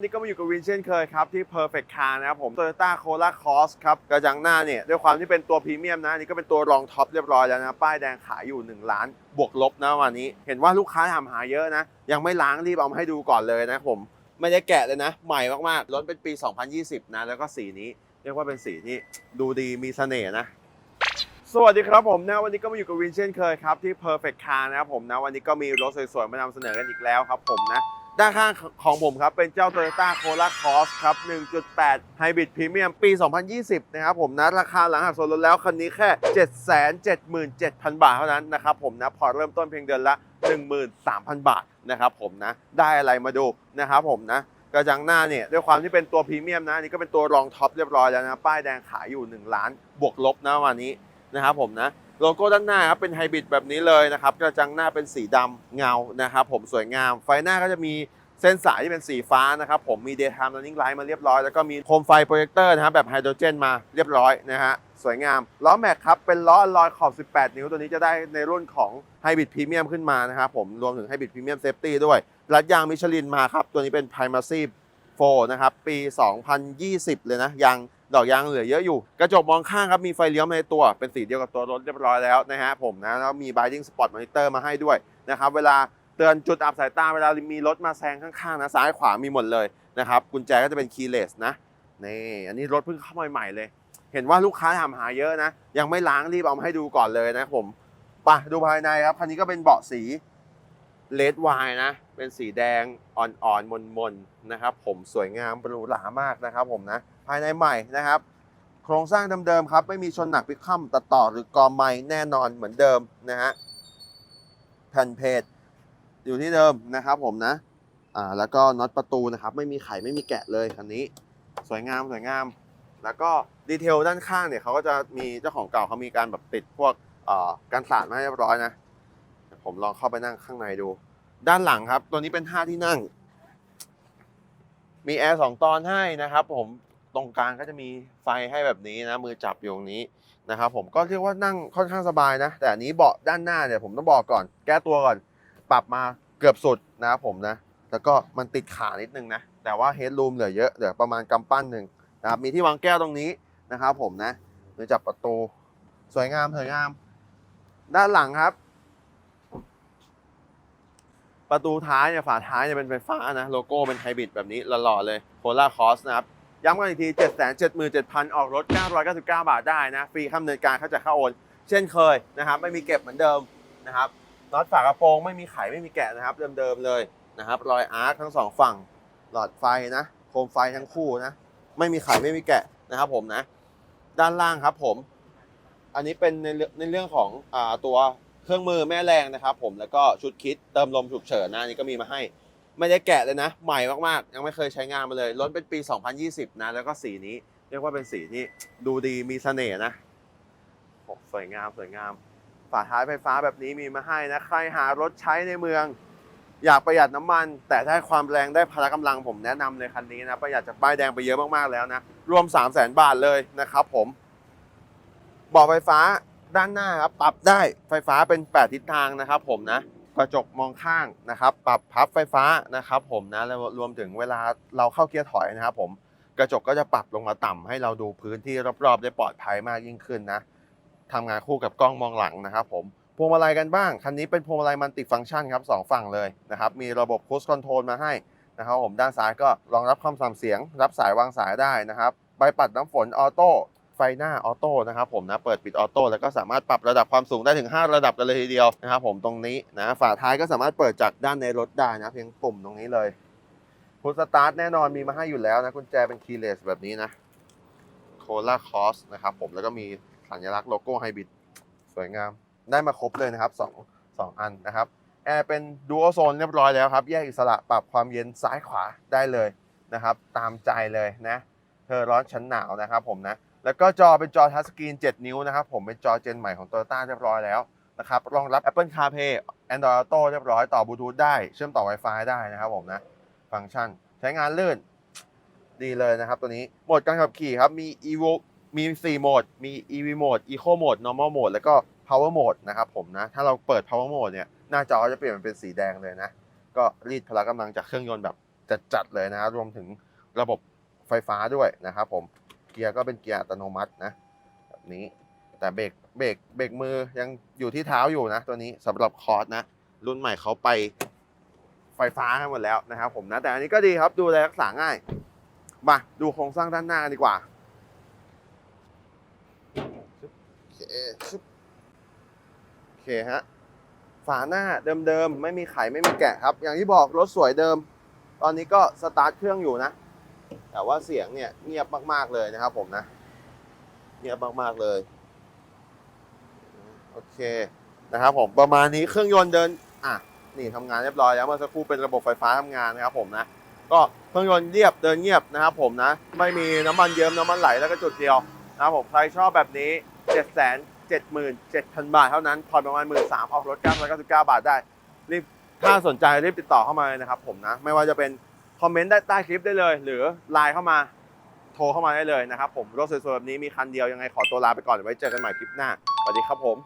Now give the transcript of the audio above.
นี่ก็มาอยู่กับวินเช่นเคยครับ ที่ Perfect Car นะครับผม Toyota Corolla Cross ครับกระจังหน้าเนี่ย ด้วยความที่เป็นตัวพรีเมียมนะนนี่ก็เป็นตัวรองท็อปเรียบร้อยแล้วนะ ป้ายแดงขายอยู่ 1 ล้านบวกลบนะวันนี้ เห็นว่าลูกค้าถามหาเยอะนะ ยังไม่ล้างรีบเอามาให้ดูก่อนเลยนะผม ไม่ได้แกะเลยนะ ใหม่มากๆรถเป็นปี 2020 นะ แล้วก็สีนี้ เรียกว่าเป็นสีที่ดูดีมีเสน่ห์นะสวัสดีครับผมนะวันนี้ก็มาอยู่กับวินเช่นเคยครับที่ Perfect Car นะครับผมนะวันนี้ก็มีรถสวยๆมานำเสนอกันอีกแล้วครับผมนะ ด้านข้างของผมครับ เป็นเจ้า Toyota Corolla Cross ครับ 1.8 Hybrid Premium ปี 2020 นะครับผมนะ ราคาหลังหักส่วนลดแล้ว คันนี้แค่ 777,000 บาทเท่านั้นนะครับผมนะ พอเริ่มต้นเพียงเดือนละ 13,000 บาทนะครับผมนะ ได้อะไรมาดูนะครับผมนะกระจังหน้าเนี่ยด้วยความที่เป็นตัวพรีเมียมนะอันนี่ก็เป็นตัวรองท็อปเรียบร้อยแล้วนะ ป้ายแดงขายอยู่ 1 ล้านบวกลบนะวันนี้นะครับผมนะ โลโก้ด้านหน้าครับเป็นไฮบริดแบบนี้เลยนะครับกระจังหน้าเป็นสีดำเงานะครับผมสวยงาม ไฟหน้าก็จะมีเส้นสายที่เป็นสีฟ้านะครับผมมี daytime running light มาเรียบร้อยแล้วก็มีโคมไฟโปรเจคเตอร์นะครับแบบไฮโดรเจนมาเรียบร้อยนะฮะสวยงามล้อแม็กครับเป็นล้อลอยขอบ 18 นิ้วตัวนี้จะได้ในรุ่นของไฮบริดพรีเมียมขึ้นมานะครับผมรวมถึงไฮบริดพรีเมียมเซฟตี้ด้วยรัดยางมิชลินมาครับตัวนี้เป็น Primacy 4นะครับปี 2020 เลยนะยาง ดอกยางเหลือเยอะอยู่ กระจกมองข้างครับมีไฟเลี้ยวมาในตัว เป็นสีเดียวกับตัวรถเรียบร้อยแล้วนะฮะผมนะแล้วมี Binding Spot Monitor มาให้ด้วยนะครับเวลาเตือนจุดอับสายตาเวลามีรถมาแซงข้างๆนะซ้ายขวามีหมดเลยนะครับกุญแจก็จะเป็น keyless นะนี่อันนี้รถเพิ่งเข้ามาใหม่ๆเลย เห็นว่าลูกค้าถามหาเยอะนะ ยังไม่ล้างรีบเอามาให้ดูก่อนเลยนะผมไปดูภายในครับคันนี้ก็เป็นเบาะสี เลดไวนะ เป็นสีแดงอ่อนๆมนๆนะครับ ผมสวยงามหรูหรามากนะครับ ผมนะ ภายในใหม่นะครับ โครงสร้างเดิมๆครับ ไม่มีชนหนักพิคว่ำตัดต่อหรือกอไม้แน่นอนเหมือนเดิมนะฮะแผ่นเพจอยู่ที่เดิมนะครับ ผมนะอ่าแล้วก็น็อตประตูนะครับ ไม่มีไขไม่มีแกะเลยคันนี้ สวยงามสวยงาม แล้วก็ดีเทลด้านข้างเนี่ยเขาก็จะมีเจ้าของเก่าเขามีการแบบติดพวกอ่อการสาดมาเรียบร้อยนะ ผมลองเข้าไปนั่งข้างในดู ด้านหลังครับ ตัวนี้เป็น 5 ที่นั่ง มีแอร์สองตอนให้นะครับ ผมตรงกลางก็จะมีไฟให้แบบนี้นะ มือจับอยู่ตรงนี้นะครับผมก็เรียกว่านั่งค่อนข้างสบายนะ แต่อันนี้เบาะด้านหน้าเนี่ยผมต้องบอกก่อน แก้ตัวก่อน ปรับมาเกือบสุดนะครับผมนะ แล้วก็มันติดขานิดนึงนะ แต่ว่าเฮดรูมเหลือเยอะเหลือประมาณกำปั้นหนึ่งนะครับมีที่วางแก้วตรงนี้นะครับผมนะมือจับประตู สวยงามสวยงาม ด้านหลังครับ ประตูท้ายเนี่ยฝาท้ายเนี่ยเป็นไฟฟ้านะโลโก้เป็นไฮบริดแบบนี้หล่อๆเลยโ o ล่าคอสนะครับย้ำกันอีกที 7 7 7 0 0 0 ออกรถ 999 บาทได้นะ ฟรีค่าดำเนินการเข้าจากค่าโอน เช่นเคยนะครับ ไม่มีเก็บเหมือนเดิมนะครับน็อตฝากระโปรงไม่มีไขไม่มีแกะนะครับ เดิมๆเลยนะครับ รอยอาร์คทั้งสองฝั่ง หลอดไฟนะ โคมไฟทั้งคู่นะ ไม่มีไขไม่มีแกะนะครับผมนะ ด้านล่างครับผม อันนี้เป็นในเรื่องในเรื่องของอตัว เครื่องมือแม่แรงนะครับผมแล้วก็ชุดคิดเติมลมฉุกเฉินนะนี่ก็มีมาให้ ไม่ได้แกะเลยนะ ใหม่มากๆ ยังไม่เคยใช้งานมาเลยรถเป็นปี 2020 นะแล้วก็สีนี้ เรียกว่าเป็นสีที่ดูดีมีเสน่ห์นะโอ้สวยงามสวยงามฝาท้ายไฟฟ้าแบบนี้มีมาให้นะใครหารถใช้ในเมือง อยากประหยัดน้ำมัน แต่ได้ความแรงได้พละกำลังผมแนะนำเลยคันนี้นะประหยัดจากป้ายแดงไปเยอะมากๆแล้วนะรวม 3 0 0 0 0 0 บาทเลยนะครับผมเบาะไฟฟ้า ด้านหน้าครับปรับได้ไฟฟ้าเป็น8ทิศทางนะครับ ผมนะกระจกมองข้างนะครับ ปรับพับไฟฟ้านะครับ ผมนะแล้วรวมถึงเวลาเราเข้าเกียร์ถอยนะครับ ผมกระจกก็จะปรับลงมาต่ำให้เราดูพื้นที่รอบๆ ได้ปลอดภัยมากยิ่งขึ้นนะทำงานคู่กับกล้องมองหลังนะครับ ผมพวงมาลัยกันบ้างคันนี้เป็นพวงมาลัยมันติฟังก์ชันครับสองฝั่งเลยนะครับ มีระบบ Cruise Control มาให้นะครับ ผมด้านซ้ายก็รองรับคำสั่งเสียง รับสายวางสายได้นะครับใบปัดน้ำฝนออโต้ ไฟหน้าออโต้นะครับผมนะเปิดปิดออโต้แล้วก็สามารถปรับระดับความสูงได้ถึง 5 ระดับกันเลยทีเดียวนะครับผมตรงนี้นะฝาท้ายก็สามารถเปิดจากด้านในรถได้นะเพียงปุ่มตรงนี้เลยพุทสตาร์ทแน่นอนมีมาให้อยู่แล้วนะกุญแจเป็นคีย์เลสแบบนี้นะโคล่าคอสนะครับผมแล้วก็มีสัญลักษณ์โลโก้ไฮบริดสวยงามได้มาครบเลยนะครับสองสองอันนะครับแอร์เป็นดูโอโซนเรียบร้อยแล้วครับ แยกอิสระปรับความเย็นซ้ายขวาได้เลยนะครับ ตามใจเลยนะเธอร้อนฉันหนาวนะครับผมนะ แล้วก็จอเป็นจอทัชสกรีน 7 นิ้วนะครับ ผมเป็นจอเจนใหม่ของ Toyota เรียบร้อยแล้วนะครับรองรับ Apple CarPlay Android Auto เรียบร้อยต่อบลูทูธได้ เชื่อมต่อ Wi-Fi ได้นะครับผมนะ ฟังก์ชันใช้งานลื่นดีเลยนะครับ ตัวนี้โหมดการขับขี่ครับ มี Evo มี 4 โหมด มี EV Mode Eco Mode Normal Mode แล้วก็ Power Mode นะครับผมนะ ถ้าเราเปิด Power Mode เนี่ย หน้าจอจะเปลี่ยนเป็นสีแดงเลยนะ ก็รีดพละกำลังจากเครื่องยนต์แบบจัดๆเลยนะรวมถึงระบบไฟฟ้าด้วยนะครับผม กียร์ก็เป็นเกียร์อัตโนมัตินะแบบนี้ แต่เบรกเบรกเบรกมือยังอยู่ที่เท้าอยู่นะ ตัวนี้สำหรับคอร์สนะ รุ่นใหม่เขาไปไฟฟ้ากันหมดแล้วนะครับผมนะแต่อันนี้ก็ดีครับดูแลรักษาง่าย มาดูโครงสร้างด้านหน้ากันดีกว่าโอเคชึบโอเคฮะฝาหน้าเดิมๆ ไม่มีไขไม่มีแกะครับ อย่างที่บอกรถสวยเดิม ตอนนี้ก็สตาร์ทเครื่องอยู่นะ แต่ว่าเสียงเนี่ยเงียบมากๆเลยนะครับผมนะ เงียบมากๆเลยโอเคนะครับผมประมาณนี้เครื่องยนต์เดินอะนี่ทำงานเรียบร้อยแล้วเมื่อสักครู่เป็นระบบไฟฟ้าทำงานนะครับผมนะก็เครื่องยนต์เรียบเดินเงียบนะครับผมนะ ไม่มีน้ำมันเยิ้มน้ำมันไหลแล้วก็จุดเดียวนะครับผมใครชอบแบบนี้ 7 7 7 0 0 0 บาทเท่านั้นผ่อนประมาณ 1 3 0 0 0ออกรถ999 บาทได้รีบถ้าสนใจรีบติดต่อเข้ามาเลยนะครับผมนะ ไม่ว่าจะเป็น คอมเมนต์ได้ใต้คลิปได้เลย หรือไลน์เข้ามาโทรเข้ามาได้เลยนะครับผมรถสวยๆแบบนี้มีคันเดียวยังไงขอตัวลาไปก่อนไว้เจอกันใหม่คลิปหน้าสวัสดีครับผม